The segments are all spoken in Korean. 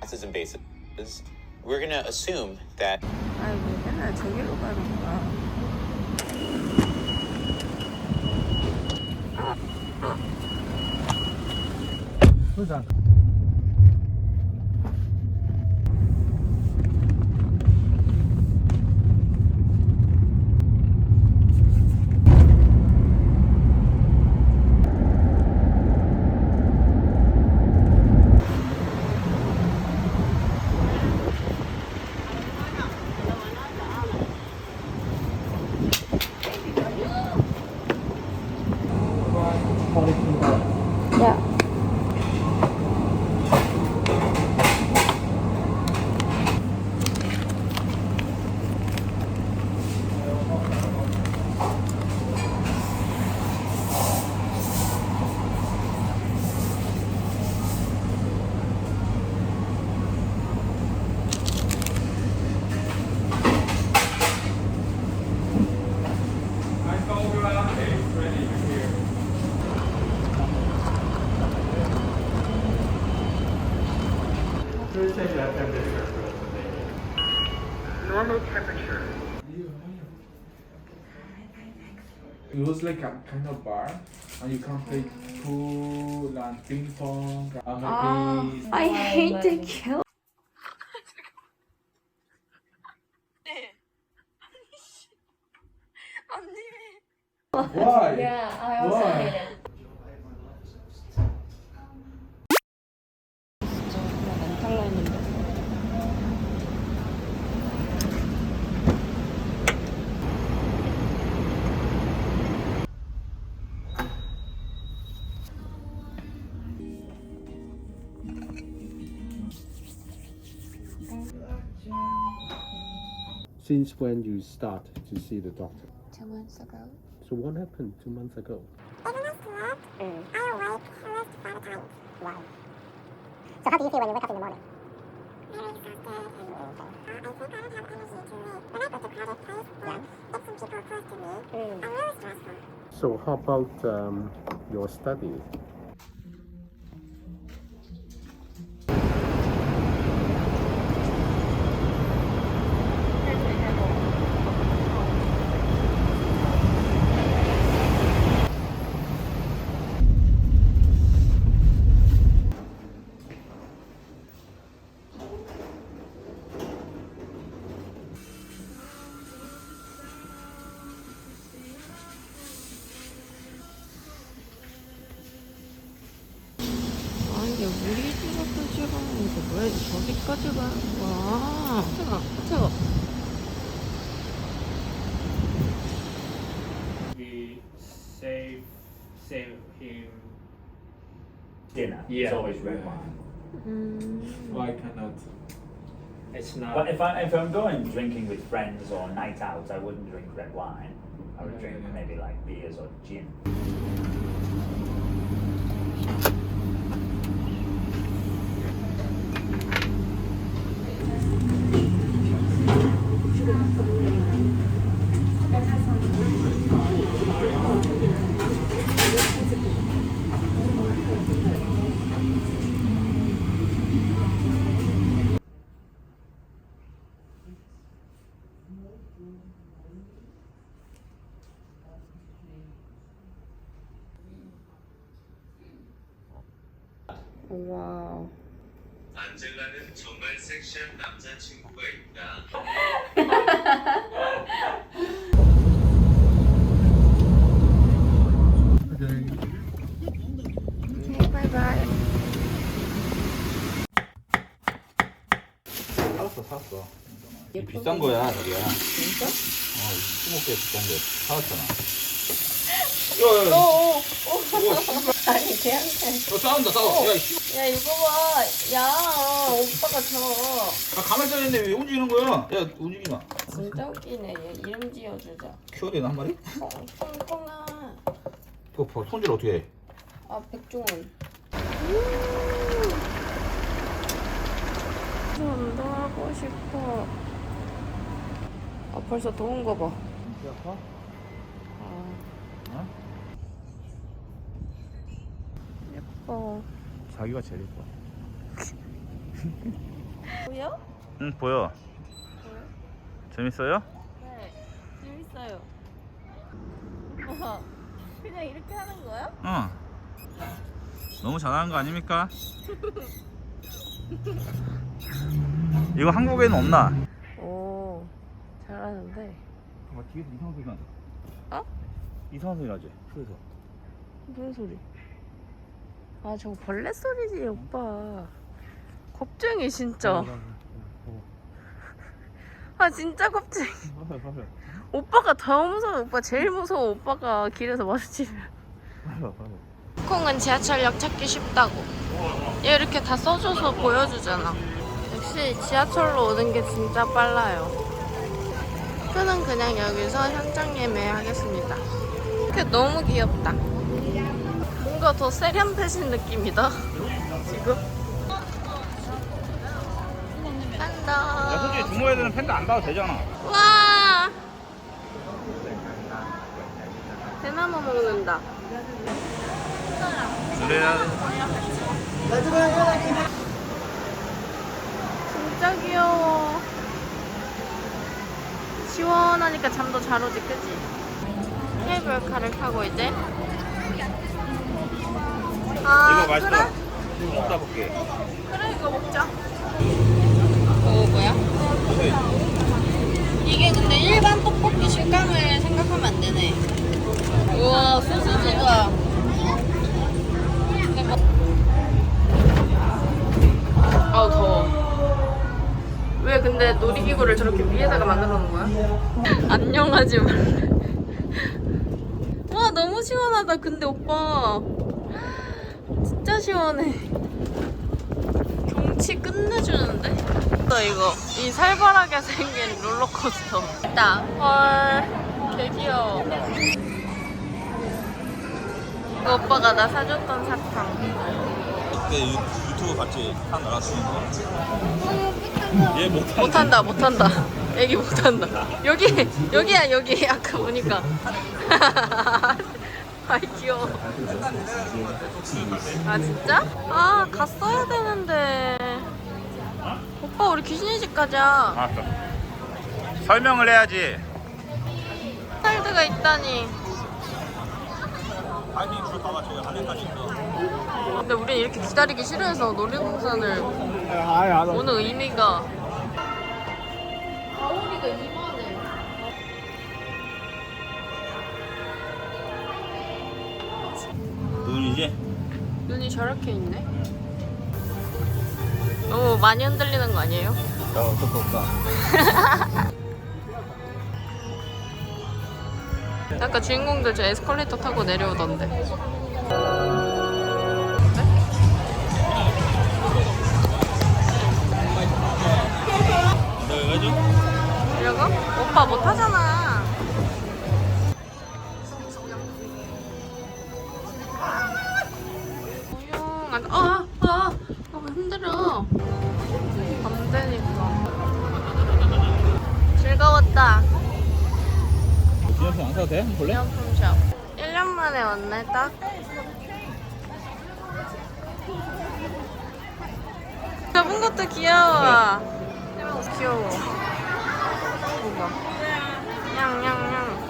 classes and bases, we're going to assume that 아이 왜 맨날 저기로 가는 거야? 야. It was like a kind of bar, and you can play pool and ping pong, and maybe ah, I hate the kill. why? Yeah, I also Why? hate it. Since when you start to see the doctor? Two months ago. So what happened two months ago? 응. I awake almost five times. Wow. So how do you feel when you wake up in the morning? Very exhausted and uh, I think I don't have energy to live. When I go to crowded place, yeah. if some people close to me, I'm really stressful. So how about um, your study? 아 이게 우리 집앞까지 가는 게 뭐야? 저기까지 가는 거야? 차가, 차가. we save save him dinner. Yeah. It's always red wine. 음. Why cannot? it's not But if I if I'm going drinking with friends or night out, I wouldn't drink red wine. I would drink maybe like beers or gin. 와우. 안젤라는 정말 섹시한 남자친구가 있다. 오케이, 바이바이. 살았어 살았어 이 비싼 거야 자기야 진짜? 어 20개 비싼 거 사왔잖아 어, 야야야 어. 아니, 걔한테. 너 싸운다 싸워 야, 씨. 야, 이거 봐. 야, 오빠가 저. 아, 가만히 있는데 왜 움직이는 거야 야 움직이지 마 진짜 웃기네. 얘 이름 지어주자. 키워야 되나 한 마리? 어, 콩콩아. 그거 봐, 손질 어떻게 해 아, 백종원. 운동하고 싶어. 아, 벌써 더운 거 봐. 아파? 아, 어? 예뻐. 자기가 제일 예뻐 보여? 응 보여. 재밌어요? 네. 재밌어요. 와, 그냥 이렇게 하는 거야? 어. 너무 잘하는 거 아닙니까? 이거 한국에는 없나? 오, 잘하는데. 아, 뒤에서 이상한 소리 나지? 어? 이상한 소리 나지? 그래서. 무슨 소리? 아, 저거 벌레 소리지, 오빠. 겁쟁이, 진짜. 아, 진짜 겁쟁이. 오빠가 더 무서워. 오빠 제일 무서워. 오빠가 길에서 마주치면. 홍콩은 지하철역 찾기 쉽다고. 얘 이렇게 다 써줘서 보여주잖아. 역시 지하철로 오는 게 진짜 빨라요. 표는 그냥 여기서 현장 예매하겠습니다. 너무 귀엽다. 뭔가 더 세련되신 느낌이다. 지금. 야 솔직히. 중국 애들은 팬도 안 봐도 되잖아. 와. 대나무 먹는다. 그래야 진짜 귀여워. 시원하니까 잠도 잘 오지, 그지? 케이블카를 타고 이제. 이거 먹다 볼게. 그래, 이거 먹자. 어, 뭐야? 이게 근데 일반 떡볶이 식감을 생각하면 안 되네. 우와, 소시지가. 아우, 더워. 왜 근데 놀이기구를 저렇게 위에다가 만들어 놓은 거야? 안녕하지 말래. 와, 너무 시원하다. 근데 오빠. 진짜 시원해. 경치 끝내주는데? 나 이거 이 살벌하게 생긴 롤러코스터 있다 헐 개 귀여워 이거 오빠가 나 사줬던 사탕 그때 유, 유튜브 같이 한 거. 얘 못한다. 못한다 못한다 애기 못한다 여기 여기야 여기 아까 보니까 아이 귀여워 아 진짜? 아 갔어야 되는데 오빠 우리 귀신의 집 가자 알았어. 설명을 해야지. 살드가 있다니 줄. 근데 우린 이렇게 기다리기 싫어해서 놀이동산을 오는 의미가 저렇게 있네 너무 많이 흔들리는 거 아니에요? 야 어쩔 수 없다. 아까 주인공들 저 에스컬레이터 타고 내려오던데 접은 것도 귀여워 귀여워 뭐가 냥냥냥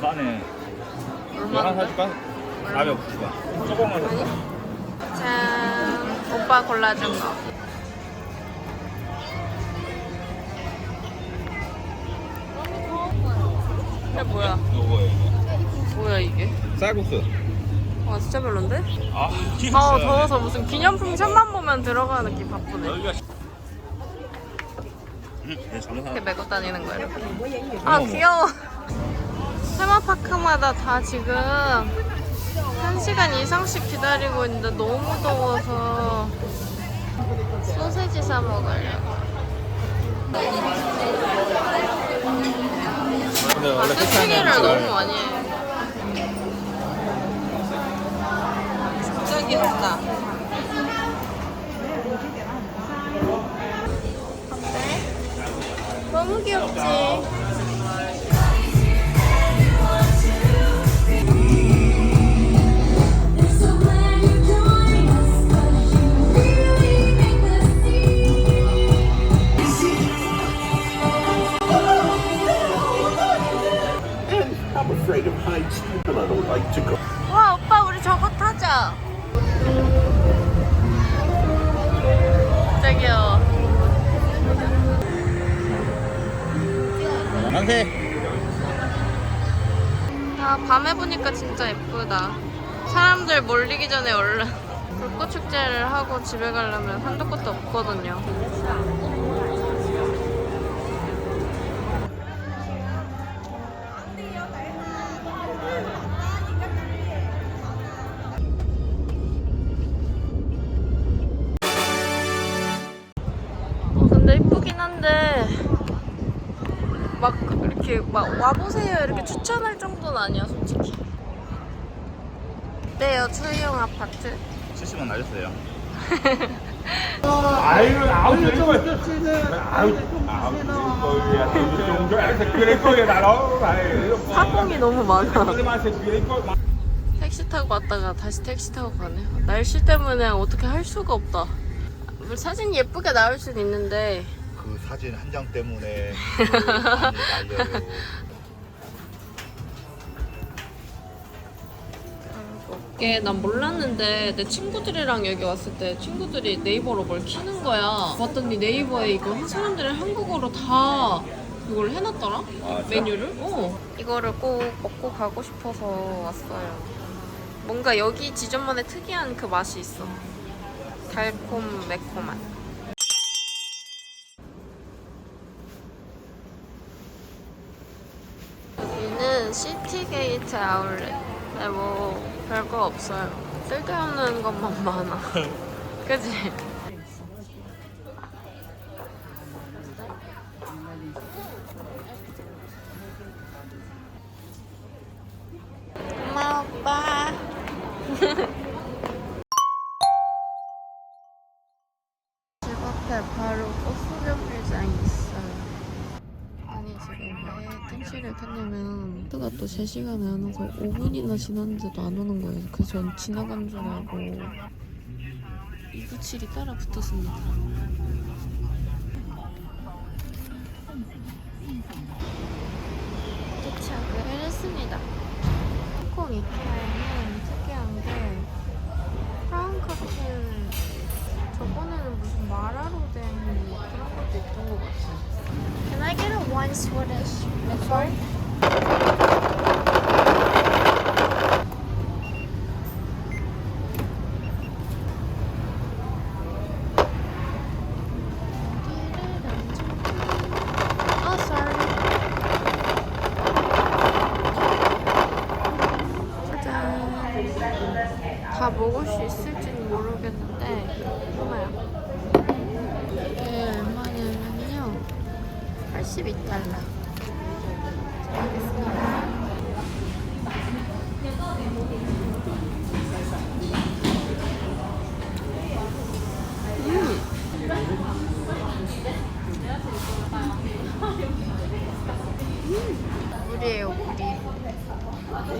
싸네. 얼마? 사줄까? 490원. 조금 하나 사줄까? 짠 오빠 골라준 거 이게 뭐야 이거 뭐야 이거? 뭐야 이게 쌀국수. 와 진짜 별론데? 아, 아 더워서 무슨 기념품 샵만 보면 들어가는 느낌 바쁘네. 잘못 이렇게 사. 메고 다니는 거야 이렇게? 아 귀여워. 테마파크마다 다 지금 한 시간 이상씩 기다리고 있는데 너무 더워서 소세지 사 먹으려고. 근데 아 원래 스시기를 너무 많이 해 진짜 귀엽다 너무 귀엽지? 예쁘다. 사람들 몰리기 전에 얼른 불꽃 축제를 하고 집에 가려면 한도 끝도 없거든요. 어, 근데 이쁘긴 한데 막 이렇게 막 와보세요 이렇게 추천할 정도는 아니야 솔직히. 어때요 초이형 아파트? 70만 날렸어요. 아유 아우 아유 아우 나로 사공이 너무 많아. 택시 타고 왔다가 다시 택시 타고 가네. 날씨 때문에 어떻게 할 수가 없다. 뭐 사진 예쁘게 나올 순 있는데 그 사진 한 장 때문에 많이 날려요. 게 난 몰랐는데 내 친구들이랑 여기 왔을 때 친구들이 네이버로 뭘 키는 거야. 봤더니 네이버에 이거 한 사람들이 한국어로 다 이걸 해놨더라? 메뉴를? 어. 이거를 꼭 먹고 가고 싶어서 왔어요. 뭔가 여기 지점만의 특이한 그 맛이 있어. 달콤 매콤한. 여기는 시티게이트 아울렛. 네, 뭐 별거 없어요. 쓸데없는 것만 많아. 그지? 택시를 탔냐면 버스가 또 3시간에 안 와서 5분이나 지났는데도 안 오는 거예요. 그래서 전 지나간 줄 알고 297이 따라 붙었습니다. 도착을 했습니다. 홍콩 이케아에는 특이한 게 프랑카트 저번에는 무슨 마라로 된 그런 것도 있던 것 같아요. Can I get a one Swedish? Oh,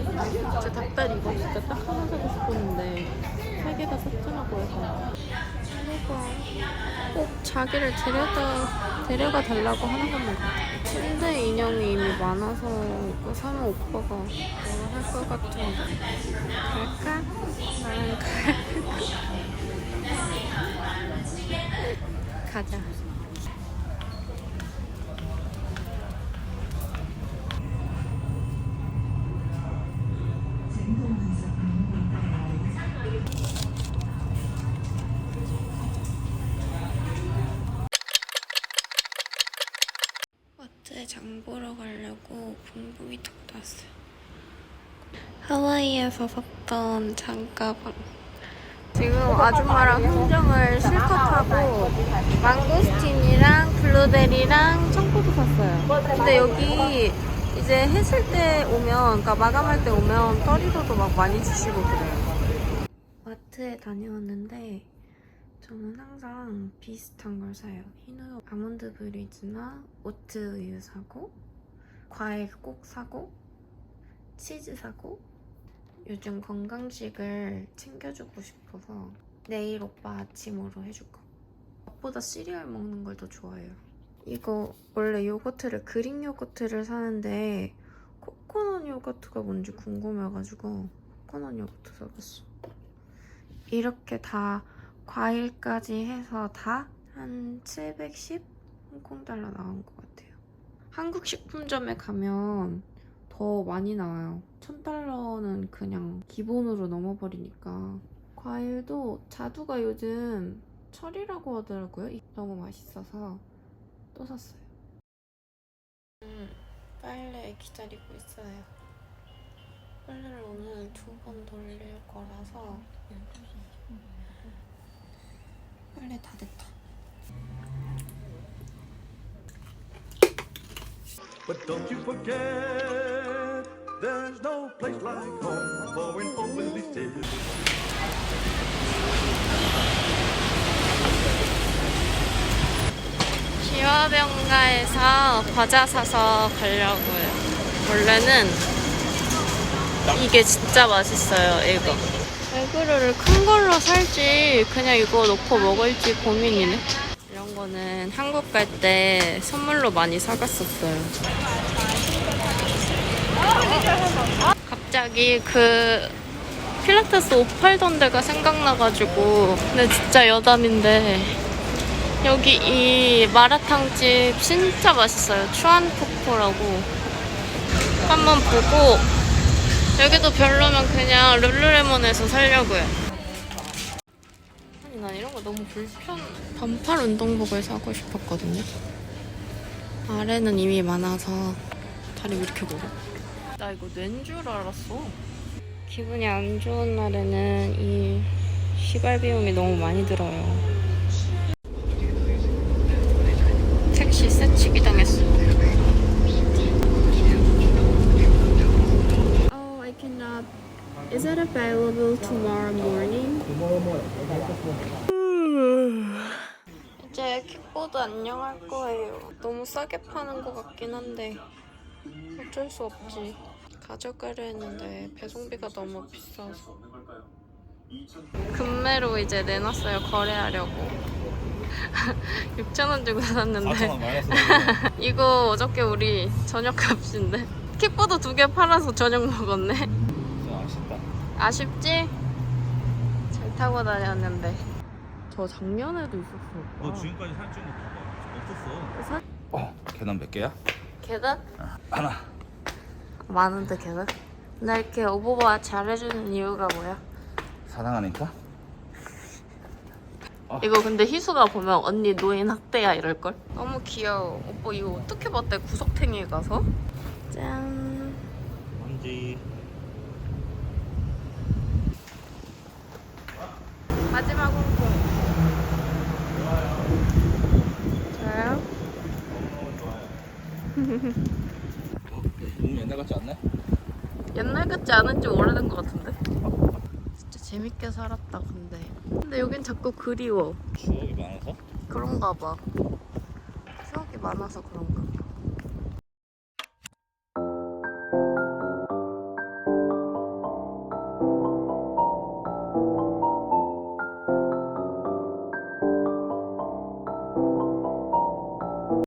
진짜 닭다리 이거 진짜 딱 하나 사고 싶었는데 세 개가 샀더라고 해서 꼭 자기를 데려다 데려가 달라고 하는 같아. 침대 인형이 이미 많아서 이거 사면 오빠가 뭐라 할것 같은데 갈까? 나랑 갈까? 가자. 장 보러 가려고 봉부이톡도 왔어요. 하와이에서 샀던 장가방. 지금 아줌마랑 흥정을 실컷 하고 망고스틴이랑 블루베리랑 청포도 샀어요. 근데 여기 이제 했을 때 오면, 그러니까 마감할 때 오면 떨이도도 막 많이 주시고 그래요. 마트에 다녀왔는데 저는 항상 비슷한 걸 사요. 흰우유 아몬드 브리즈나 오트 우유 사고 과일 꼭 사고 치즈 사고 요즘 건강식을 챙겨주고 싶어서 내일 오빠 아침으로 해줄 거. 밥보다 시리얼 먹는 걸 더 좋아해요. 이거 원래 요거트를 그릭 요거트를 사는데 코코넛 요거트가 뭔지 궁금해가지고 코코넛 요거트 사봤어. 이렇게 다 과일까지 해서 다 한 710 홍콩 달러 나온 것 같아요. 한국 식품점에 가면 더 많이 나와요. 1000달러는 그냥 기본으로 넘어버리니까. 과일도 자두가 요즘 철이라고 하더라고요. 너무 맛있어서 또 샀어요. 음, 빨래 기다리고 있어요. 빨래를 오늘 두 번 돌릴 거라서 빨래 다 됐다. But don't you forget, there's no place like home for an open these 기와병가에서 과자 사서 가려고요. 원래는 이게 진짜 맛있어요, 이거. 에그를 큰 걸로 살지 그냥 이거 넣고 먹을지 고민이네. 이런 거는 한국 갈 때 선물로 많이 사갔었어요. 갑자기 그 필라테스 옷 팔던 데가 생각나가지고 근데 진짜 여담인데 여기 이 마라탕집 진짜 맛있어요. 추안푸코라고 한번 보고 여기도 별로면 그냥 룰루레몬에서 살려고요. 아니 난 이런 거 너무 불편. 반팔 운동복을 사고 싶었거든요. 아래는 이미 많아서 다리 왜 이렇게 멀어? 나 이거 낸 줄 알았어. 기분이 안 좋은 날에는 이 시발 비용이 너무 많이 들어요. 택시 세치기 당했어. Oh, I cannot. Is it available tomorrow morning? 이제 킥보드 안녕할 거예요. 너무 싸게 파는 것 같긴 한데 어쩔 수 없지. 가져가려 했는데 배송비가 너무 비싸서. 금매로 이제 내놨어요. 거래하려고. 6,000원 주고 샀는데 4천 원 마이너스 이거 어저께 우리 저녁 값인데 킥보드 두 개 팔아서 저녁 먹었네 좀 아쉽지? 잘 타고 다녔는데 저 작년에도 있었어 너 지금까지 살 찍은 거 봐봐 사- 없었어 계단 몇 개야? 계단? 하나 많은데 계단? 나 이렇게 오버바 잘해주는 이유가 뭐야? 사랑하니까? 이거 근데 희수가 보면 언니 노인 학대야 이럴걸? 너무 귀여워 오빠 이거 어떻게 봤대 구석탱이에 가서? 짠 먼지 마지막 홍콩. 저요? 너무 옛날 같지 않네? 옛날 같지 않은 지 오래된 것 같은데? 진짜 재밌게 살았다 근데. 근데 여긴 자꾸 그리워. 추억이 많아서? 그런가 봐. 추억이 많아서 그런가.